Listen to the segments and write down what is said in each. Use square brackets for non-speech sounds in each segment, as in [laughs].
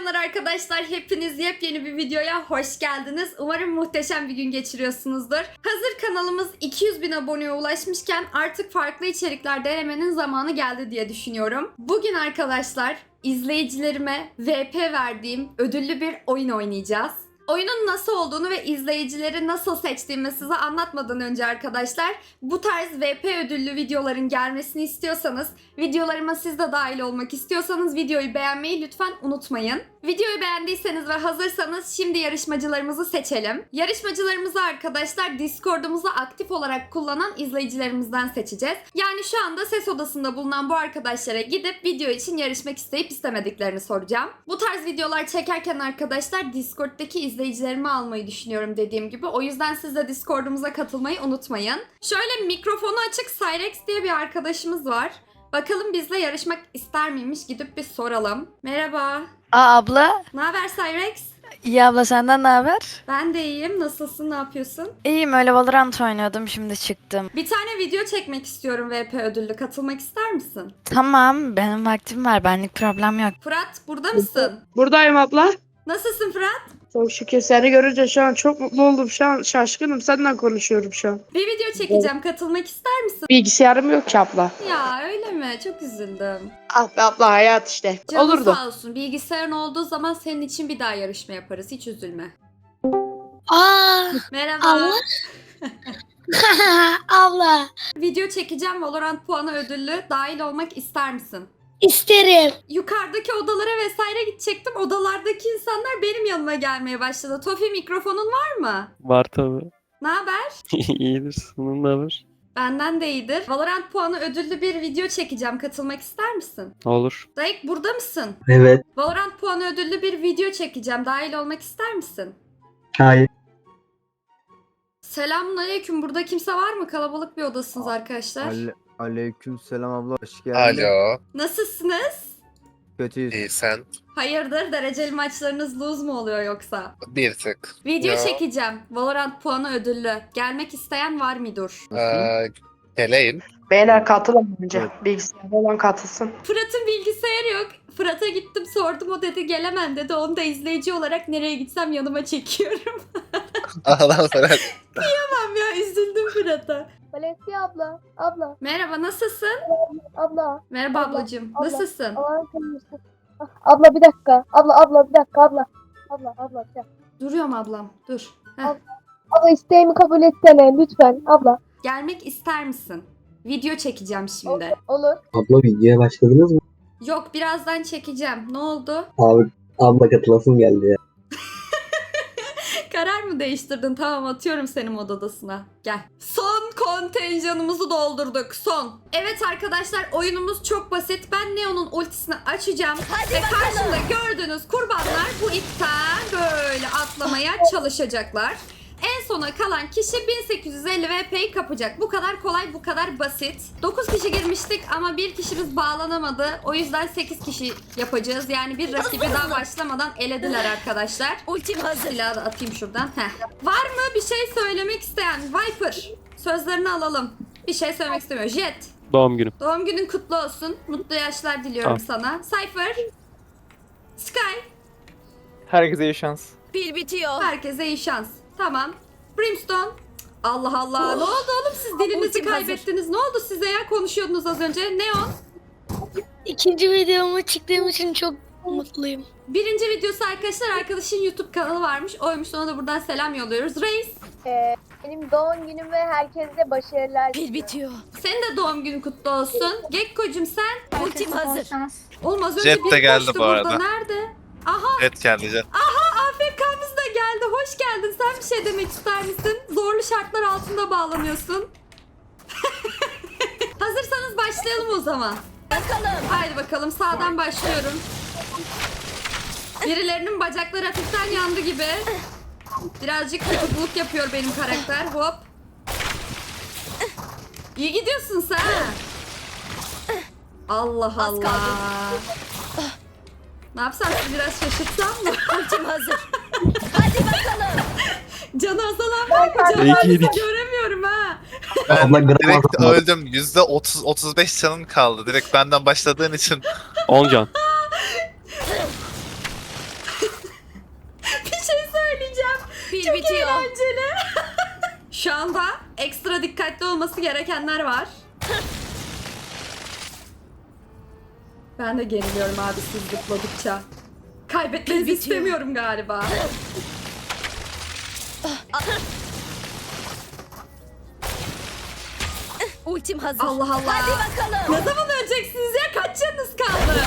Selamlar arkadaşlar. Hepiniz yepyeni bir videoya hoş geldiniz. Umarım muhteşem bir gün geçiriyorsunuzdur. Hazır kanalımız 200 bin aboneye ulaşmışken artık farklı içerikler denemenin zamanı geldi diye düşünüyorum. Bugün arkadaşlar izleyicilerime VP verdiğim ödüllü bir oyun oynayacağız. Oyunun nasıl olduğunu ve izleyicileri nasıl seçtiğimi size anlatmadan önce arkadaşlar bu tarz VP ödüllü videoların gelmesini istiyorsanız videolarıma siz de dahil olmak istiyorsanız videoyu beğenmeyi lütfen unutmayın. Videoyu beğendiyseniz ve hazırsanız şimdi yarışmacılarımızı seçelim. Yarışmacılarımızı arkadaşlar Discord'umuzu aktif olarak kullanan izleyicilerimizden seçeceğiz. Yani şu anda ses odasında bulunan bu arkadaşlara gidip video için yarışmak isteyip istemediklerini soracağım. Bu tarz videolar çekerken arkadaşlar Discord'daki izleyicilerimi almayı düşünüyorum dediğim gibi. O yüzden siz de Discord'umuza katılmayı unutmayın. Şöyle mikrofonu açık Cyrex diye bir arkadaşımız var. Bakalım bizle yarışmak ister miymiş gidip bir soralım. Merhaba. Aa abla. Ne haber Cyrex? İyi abla senden ne haber? Ben de iyiyim. Nasılsın? Ne yapıyorsun? İyiyim öyle Valorant oynuyordum şimdi çıktım. Bir tane video çekmek istiyorum VP ödüllü. Katılmak ister misin? Tamam benim vaktim var benlik problem yok. Fırat burada mısın? Buradayım abla. Nasılsın Fırat? Çok şükür seni görünce şu an çok mutlu oldum. Şu an şaşkınım. Senden konuşuyorum şu an. Bir video çekeceğim. Katılmak ister misin? Bilgisayarım yok ki abla. Ya öyle mi? Çok üzüldüm. Ah be abla hayat işte. Canın Olurdu. sağ olsun. Bilgisayarın olduğu zaman senin için bir daha yarışma yaparız. Hiç üzülme. Aa, Merhaba. Allah. [laughs] [laughs] abla Video çekeceğim. Valorant puanı ödüllü. Dahil olmak ister misin? İsterim. Yukarıdaki odalara vesaire gidecektim. Odalardaki insanlar benim yanıma gelmeye başladı. Tofi mikrofonun var mı? Var tabi. Ne haber? [laughs] İyidir. Senin ne haber? Benden de iyidir. Valorant puanı ödüllü bir video çekeceğim. Katılmak ister misin? Olur. Dayık burada mısın? Evet. Valorant puanı ödüllü bir video çekeceğim. Dahil olmak ister misin? Hayır. Selamun aleyküm. Burada kimse var mı? Kalabalık bir odasınız arkadaşlar. Ale Aleyküm selam abla hoş geldin. Alo, Nasılsınız? Kötüyüz. iyi sen. Hayırdır? Dereceli maçlarınız lose mu oluyor yoksa? Bir tık. Video Ya. çekeceğim. Valorant puanı ödüllü. Gelmek isteyen var mıdır? Ee, geleyim. Beyler katılın bence. Evet. Bilgisayarda olan katılsın. Fırat'ın bilgisayarı yok. Fırat'a gittim sordum o dedi gelemem dedi. Onu da izleyici olarak nereye gitsem yanıma çekiyorum. [laughs] Allah'ım Fırat. [laughs] tamam ya üzüldüm Fırat'a. Valencia abla, abla, Merhaba nasılsın? abla. Merhaba Abla, ablacığım. abla. Nasılsın? Ah, Abla bir dakika. Abla, abla bir dakika abla. Abla, abla bir dakika. Duruyorum ablam. Dur. Heh. Abla. Abla isteğimi kabul etsene lütfen. Abla. Gelmek ister misin? Video çekeceğim şimdi. Olur. Abla videoya başladınız mı? Yok birazdan çekeceğim. Ne oldu? Abi abla katılasım geldi ya. [laughs] Karar mı değiştirdin? Tamam atıyorum seni mod odasına. Gel. Son kontenjanımızı doldurduk. Son. Evet arkadaşlar oyunumuz çok basit. Ben Neon'un ultisini açacağım. ve karşımda gördüğünüz kurbanlar bu ipten böyle atlamaya çalışacaklar. En sona kalan kişi 1850 VP'yi kapacak. Bu kadar kolay, bu kadar basit. 9 kişi girmiştik ama bir kişimiz bağlanamadı. O yüzden 8 kişi yapacağız. Yani bir rakibi daha başlamadan elediler arkadaşlar. Ultim hazır. Silahı da atayım şuradan. Heh. Var mı bir şey söylemek isteyen? Viper. Sözlerini alalım. Bir şey söylemek istemiyor. Jet. Doğum günüm. Doğum günün kutlu olsun. Mutlu yaşlar diliyorum sana. Cypher. Sky. Herkese iyi şans. Herkese iyi şans. Tamam. Brimstone. Allah Allah. Ne oldu oğlum siz dilinizi kaybettiniz. Ne oldu size ya? Konuşuyordunuz az önce. Neon. İkinci videomu çıktığım için çok mutluyum. Birinci videosu arkadaşlar arkadaşın YouTube kanalı varmış. Oymuş ona da buradan selam yolluyoruz. Reis. Benim doğum günüm ve herkese başarılar. Pil bitiyor. Senin de doğum günün kutlu olsun. Gekko'cum sen. Ultim hazır. Olmaz önce Jet bir de geldi koştu bu burada. arada. Nerede? Aha Et geldi Jet. AFK'mız da geldi. Hoş geldin. Sen bir şey demek ister misin? Zorlu şartlar altında bağlanıyorsun. [laughs] Hazırsanız başlayalım o zaman. Bakalım. Haydi bakalım sağdan başlıyorum. Birilerinin bacakları hafiften yandı gibi. Birazcık kötü bulut yapıyor benim karakter. Hop. İyi gidiyorsun sen. Allah Allah. Ne yapsam sizi biraz şaşırtsam mı? [laughs] Ultim hazır. Hadi bakalım. Canı azalan var mı? Canı İyi ki göremiyorum ha. Ben Abla gram direkt öldüm. Yüzde 30 35 canım kaldı. Direkt benden başladığın için. 10 can. Çok eğlenceli. [laughs] Şu anda ekstra dikkatli olması gerekenler var. Ben de geriliyorum abi siz zıpladıkça. Kaybetmenizi istemiyorum galiba. Ultim hazır. Allah Allah. Hadi bakalım. Ne zaman öleceksiniz ya? Kaç canınız kaldı?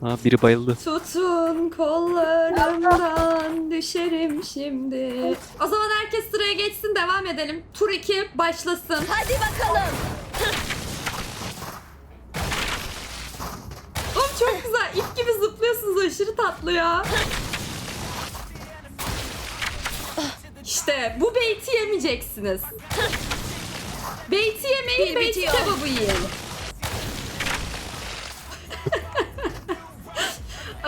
Ha biri bayıldı. Tutun kollarımdan düşerim şimdi. O zaman herkes sıraya geçsin devam edelim. Tur 2 başlasın. Hadi bakalım. Oğlum çok güzel. İp gibi zıplıyorsunuz. Aşırı tatlı ya. İşte bu beyti yemeyeceksiniz. Beyti yemeyin, beyti kebabı yiyin.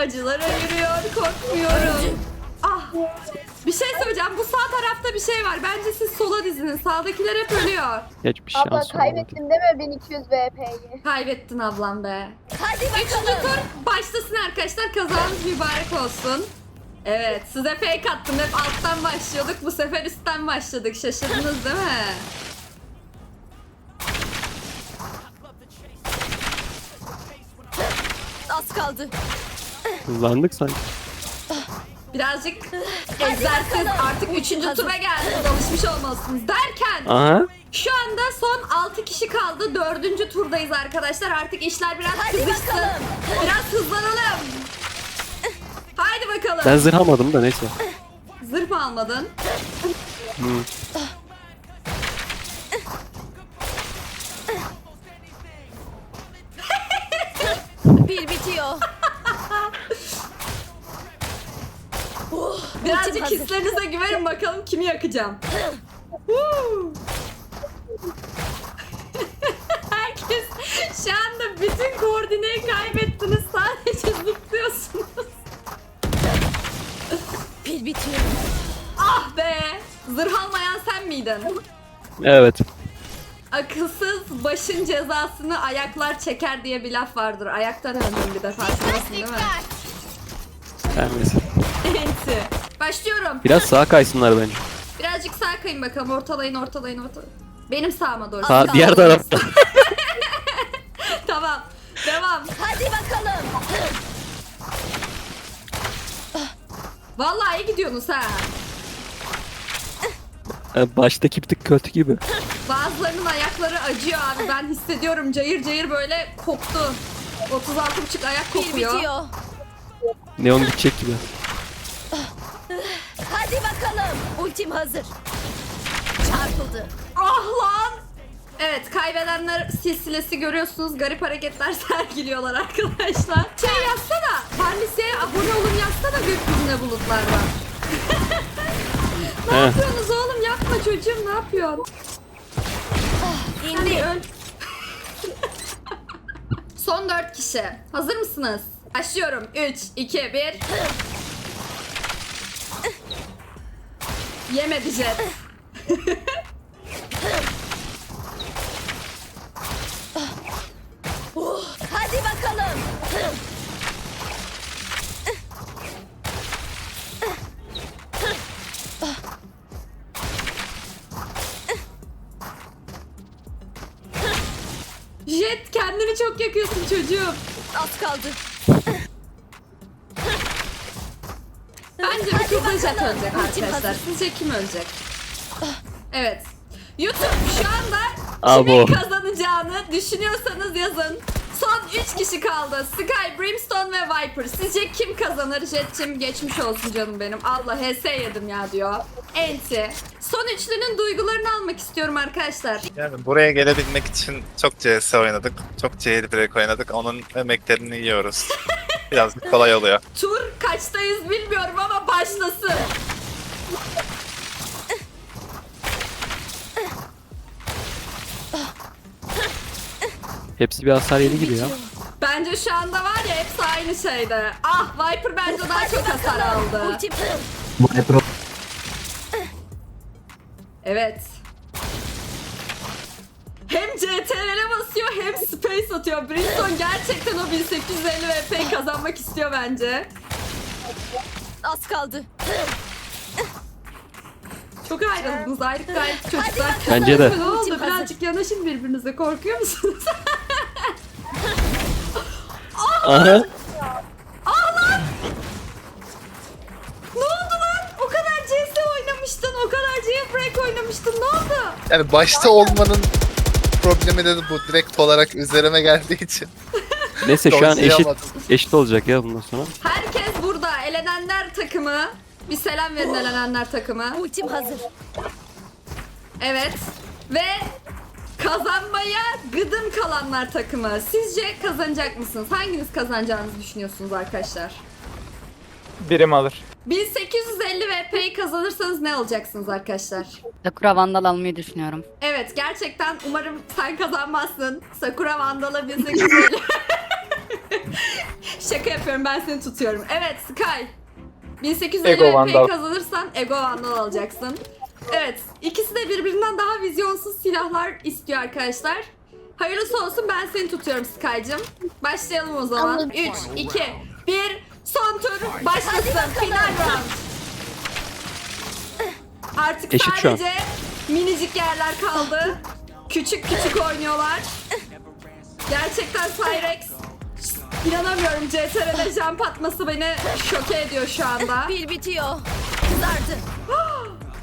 Acılara yürüyor, korkmuyorum. Ah! Bir şey söyleyeceğim. Bu sağ tarafta bir şey var. Bence siz sola dizinin. Sağdakiler hep ölüyor. Hiçbir Abla şans olmadı. kaybettin deme 1200 VP'yi. Kaybettin ablam be. Hadi Üçüncü bakalım. tur başlasın arkadaşlar. Kazanız mübarek olsun. Evet size fake attım. Hep alttan başlıyorduk. Bu sefer üstten başladık. Şaşırdınız değil mi? Az kaldı. Hızlandık sanki. Birazcık egzersiz artık üçüncü Hazır. tura geldiniz. Alışmış olmalısınız. Derken Aha. şu anda son 6 kişi kaldı. Dördüncü turdayız arkadaşlar. Artık işler biraz bakalım. Biraz hızlanalım. Haydi bakalım. Ben zırh almadım da neyse. Zırh mı almadın? Hı. Bir bitiyor. Birazcık hislerinize güvenin bakalım kimi yakacağım. [laughs] Herkes şu anda bütün koordineyi kaybettiniz. Sadece zıplıyorsunuz. Bir bitiyor. Ah be! Zırh almayan sen miydin? Evet. Akılsız başın cezasını ayaklar çeker diye bir laf vardır. Ayaktan öldüm bir defa. Farkındasın değil mi? Her [laughs] neyse. Enti. Başlıyorum. Biraz sağa kaysınlar bence. Birazcık sağ kayın bakalım. Ortalayın, ortalayın, ortalayın. Benim sağıma doğru. Sağ, diğer tarafta. [laughs] tamam. Devam. Hadi bakalım. Vallahi iyi gidiyorsunuz ha. Baştaki bir tık kötü gibi. Bazılarının ayakları acıyor abi. Ben hissediyorum cayır cayır böyle koktu. 36,5 ayak Bir kokuyor. bitiyor. Neon gidecek gibi. Hadi bakalım. Ultim hazır. Çarpıldı. Ah lan! Evet kaybedenler silsilesi görüyorsunuz. Garip hareketler [laughs] sergiliyorlar arkadaşlar. Şey yazsana. Barlisiye'ye abone olun yazsana gökyüzünde bulutlar var. [laughs] ne yapıyorsunuz oğlum? Yapma çocuğum ne yapıyorsun? Hadi İndi. öl. [laughs] Son 4 kişi. Hazır mısınız? Başlıyorum. 3, 2, 1. Yemedi jet. Hadi bakalım. Jet kendini çok yakıyorsun çocuğum. Az kaldı. Jet ölecek arkadaşlar. Sizce kim ölecek? Evet. YouTube şu anda Abo. kimin kazanacağını düşünüyorsanız yazın. Son 3 kişi kaldı. Sky, Brimstone ve Viper. Sizce kim kazanır? Jet'cim geçmiş olsun canım benim. Allah HS yedim ya diyor. Enti. Son üçlünün duygularını almak istiyorum arkadaşlar. Yani buraya gelebilmek için çok CS oynadık. Çok jailbreak oynadık. Onun emeklerini yiyoruz. [laughs] Birazcık kolay oluyor. Tur kaçtayız bilmiyorum ama başlasın. Hepsi bir hasar yedi gibi ya. Bence şu anda var ya hepsi aynı şeyde. Ah Viper bence daha çok hasar aldı. Ultim. Viper Evet. Hem CTRL'e basıyor hem space atıyor. Brimstone gerçekten o 1850 VP'yi kazanmak istiyor bence. Az kaldı. Çok ayrıldınız ayrı gayrı çocuklar. Bence de. Ne oldu? Birazcık yanaşın birbirinize korkuyor musunuz? Aha. ne oldu lan? O kadar CS oynamıştın, o kadar jailbreak oynamıştın. Ne oldu? Yani başta olmanın problemi de bu direkt olarak üzerime geldiği için. [laughs] Neyse şu an eşit eşit olacak ya bundan sonra. Herkes burada. Elenenler takımı. Bir selam verin elenenler takımı. Ultim hazır. Evet. Ve kazanmaya gıdım kalanlar takımı. Sizce kazanacak mısınız? Hanginiz kazanacağınızı düşünüyorsunuz arkadaşlar? Birim alır. 1850 VP'yi kazanırsanız ne alacaksınız arkadaşlar? Sakura Vandal almayı düşünüyorum. Evet gerçekten umarım sen kazanmazsın. Sakura Vandal'a 1850. [laughs] Şaka yapıyorum ben seni tutuyorum. Evet Sky. 1850 Ego Vandal. kazanırsan Ego Vandal alacaksın. Evet ikisi de birbirinden daha vizyonsuz silahlar istiyor arkadaşlar. Hayırlısı olsun ben seni tutuyorum Sky'cım. Başlayalım o zaman. Anladım. 3, 2, 1 son tur başlasın. Final round. Artık Eşit şu an. sadece minicik yerler kaldı. Küçük küçük oynuyorlar. Gerçekten Cyrex İnanamıyorum CTR'de jump atması beni şoke ediyor şu anda. [laughs] Pil bitiyor. Kızardı.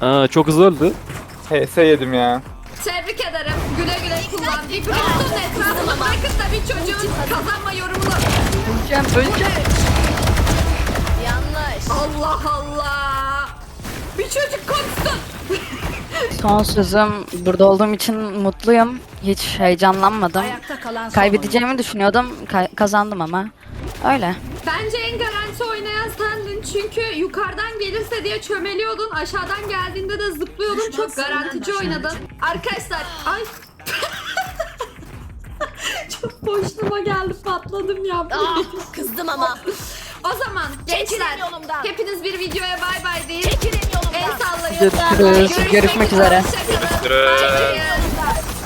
[gasps] Aa çok hızlı öldü. HS yedim ya. Tebrik ederim. Güle güle kullan. Bir Brimstone'un etrafını bırakın da bir çocuğun kazanma yorumunu. Öleceğim, öleceğim. Allah Allah. Bir çocuk konuşsun. Son sözüm burada olduğum için mutluyum. Hiç heyecanlanmadım. Ayakta kalan son Kaybedeceğimi düşünüyordum. Ka- kazandım ama. Öyle. Bence en garanti oynayan sendin çünkü yukarıdan gelirse diye çömeliyordun. Aşağıdan geldiğinde de zıplıyordun. Çok garantici oynadın. Arkadaşlar ay [laughs] çok boşluğuma geldi patladım ya. Ah, kızdım ama. [laughs] O zaman gençler yolumdan. hepiniz bir videoya bay bay deyin. Çekilin El yolumdan. sallayın. Görüşürüz. Görüşmek üzere. Görüşürüz.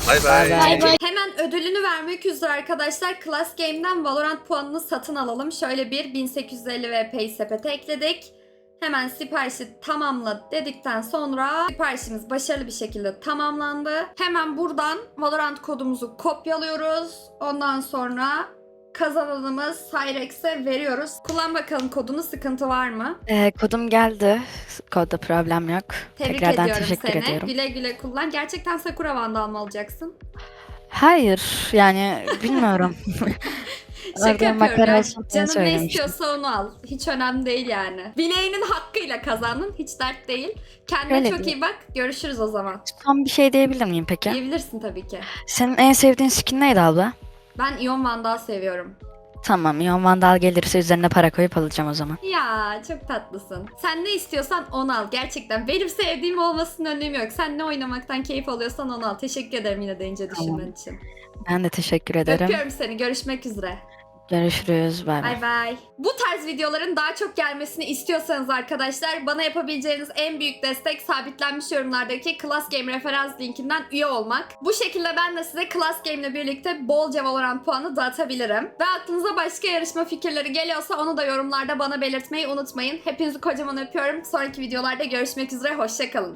Bay bay. Hemen ödülünü vermek üzere arkadaşlar Class Game'den Valorant puanını satın alalım. Şöyle bir 1850 VP'yi sepete ekledik. Hemen siparişi tamamla dedikten sonra siparişimiz başarılı bir şekilde tamamlandı. Hemen buradan Valorant kodumuzu kopyalıyoruz. Ondan sonra kazananımız Cyrex'e veriyoruz. Kullan bakalım kodunu sıkıntı var mı? Ee, kodum geldi. Kodda problem yok. Tebrik Tekrardan ediyorum teşekkür seni. ediyorum. Güle güle kullan. Gerçekten Sakura Vandal mı alacaksın? Hayır yani bilmiyorum. [laughs] Şaka yapıyorum. Canın ne istiyorsa onu al. Hiç önemli değil yani. Bileğinin hakkıyla kazandın. Hiç dert değil. Kendine Öyle çok değil. iyi bak. Görüşürüz o zaman. Son bir şey diyebilir miyim peki? Diyebilirsin tabii ki. Senin en sevdiğin skin neydi abla? Ben Ion Vandal seviyorum. Tamam Ion Vandal gelirse üzerine para koyup alacağım o zaman. Ya çok tatlısın. Sen ne istiyorsan onu al. Gerçekten benim sevdiğim olmasının önemi yok. Sen ne oynamaktan keyif alıyorsan onu al. Teşekkür ederim yine de ince Tamam. düşünmen için. Ben de teşekkür ederim. Öpüyorum seni. Görüşmek üzere. Görüşürüz. Bay bay. Bay. Bu tarz videoların daha çok gelmesini istiyorsanız arkadaşlar bana yapabileceğiniz en büyük destek sabitlenmiş yorumlardaki Class Game referans linkinden üye olmak. Bu şekilde ben de size Class Game ile birlikte bolca Valorant puanı dağıtabilirim. Ve aklınıza başka yarışma fikirleri geliyorsa onu da yorumlarda bana belirtmeyi unutmayın. Hepinizi kocaman öpüyorum. Sonraki videolarda görüşmek üzere. Hoşçakalın.